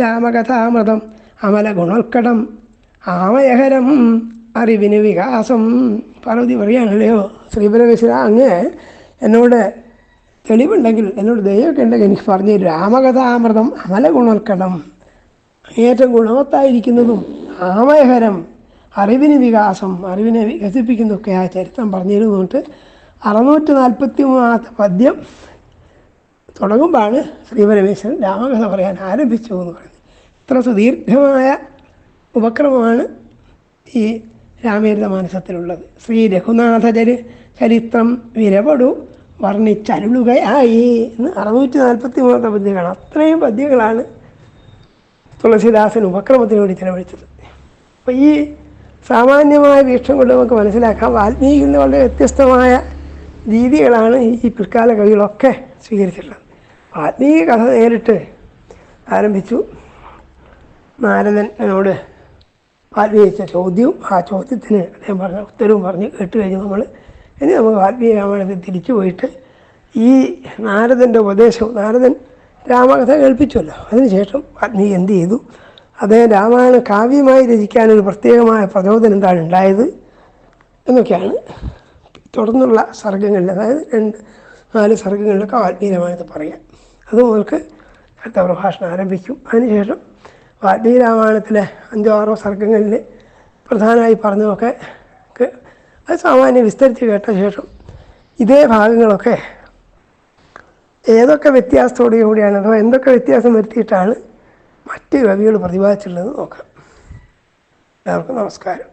രാമകഥാമൃതം അമല ഗുണോൽക്കടം ആമയഹരം അറിവിന് വികാസം പാർവതി പറയുകയാണല്ലയോ ശ്രീപരമേശ്വര അങ്ങ് എന്നോട് തെളിവുണ്ടെങ്കിൽ എന്നോട് ദൈവമൊക്കെ ഉണ്ടെങ്കിൽ എനിക്ക് പറഞ്ഞു. രാമകഥാമൃതം അമല ഗുണോൽക്കടം ഏറ്റവും ഗുണവത്തായിരിക്കുന്നതും ആമയഹരം അറിവിന് വികാസം അറിവിനെ വികസിപ്പിക്കുന്നതൊക്കെ ആ ചരിത്രം പറഞ്ഞിരുന്നിട്ട് അറുന്നൂറ്റി നാൽപ്പത്തി മൂന്നാമത്തെ പദ്യം തുടങ്ങുമ്പോഴാണ് ശ്രീപരമേശ്വരൻ രാമകഥ പറയാൻ ആരംഭിച്ചു എന്ന് പറയുന്നത്. ഇത്ര സുദീർഘമായ ഉപക്രമമാണ് ഈ രാമചരിത മാനസത്തിലുള്ളത്. ശ്രീ രഘുനാഥ ചരി ചരിത്രം വിരപടു വർണിച്ചരുളുകയായി എന്ന് അറുന്നൂറ്റി നാൽപ്പത്തി മൂന്നാമത്തെ പദ്യങ്ങളാണ് അത്രയും പദ്യങ്ങളാണ് തുളസിദാസൻ ഉപക്രമത്തിന് വേണ്ടി ചെലവഴിച്ചത്. അപ്പോൾ ഈ സാമാന്യമായ വീക്ഷണം കൊണ്ട് നമുക്ക് മനസ്സിലാക്കാം. വാൽമീകി വളരെ വ്യത്യസ്തമായ രീതികളാണ് ഈ പിൽക്കാല കവികളൊക്കെ സ്വീകരിച്ചിട്ടുള്ളത്. ആത്മീയ കഥ നേരിട്ട് ആരംഭിച്ചു. നാരദൻ എന്നോട് വാൽമീകിച്ച ചോദ്യവും ആ ചോദ്യത്തിന് അദ്ദേഹം പറഞ്ഞ ഉത്തരവും പറഞ്ഞ് കേട്ട് കഴിഞ്ഞ് നമ്മൾ ഇനി നമുക്ക് ആത്മീയ രാമായണത്തിൽ തിരിച്ചു പോയിട്ട് ഈ നാരദന്റെ ഉപദേശവും നാരദൻ രാമകഥ കേൾപ്പിച്ചുമല്ലോ അതിനുശേഷം ആത്മീയ എന്ത് ചെയ്തു? അദ്ദേഹം രാമായണം കാവ്യമായി രചിക്കാനൊരു പ്രത്യേകമായ പ്രചോദനം എന്താണ് ഉണ്ടായത് എന്നൊക്കെയാണ് തുടർന്നുള്ള സർഗങ്ങളിൽ അതായത് രണ്ട് നാല് സർഗങ്ങളിലൊക്കെ വാൽമീകി പറയാം. അത് മുതൽക്ക് അടുത്ത പ്രഭാഷണം ആരംഭിക്കും. അതിനുശേഷം വാൽമീകി രാമായണത്തിലെ അഞ്ചോ ആറോ സർഗങ്ങളിൽ പ്രധാനമായി പറഞ്ഞതൊക്കെ അത് സാമാന്യം വിസ്തരിച്ച് കേട്ട ശേഷം ഇതേ ഭാഗങ്ങളൊക്കെ ഏതൊക്കെ വ്യത്യാസത്തോടു കൂടിയാണ് അഥവാ എന്തൊക്കെ വ്യത്യാസം വരുത്തിയിട്ടാണ് മറ്റ് കവികൾ പ്രതിപാദിച്ചിട്ടുള്ളത് നോക്കാം. എല്ലാവർക്കും നമസ്കാരം.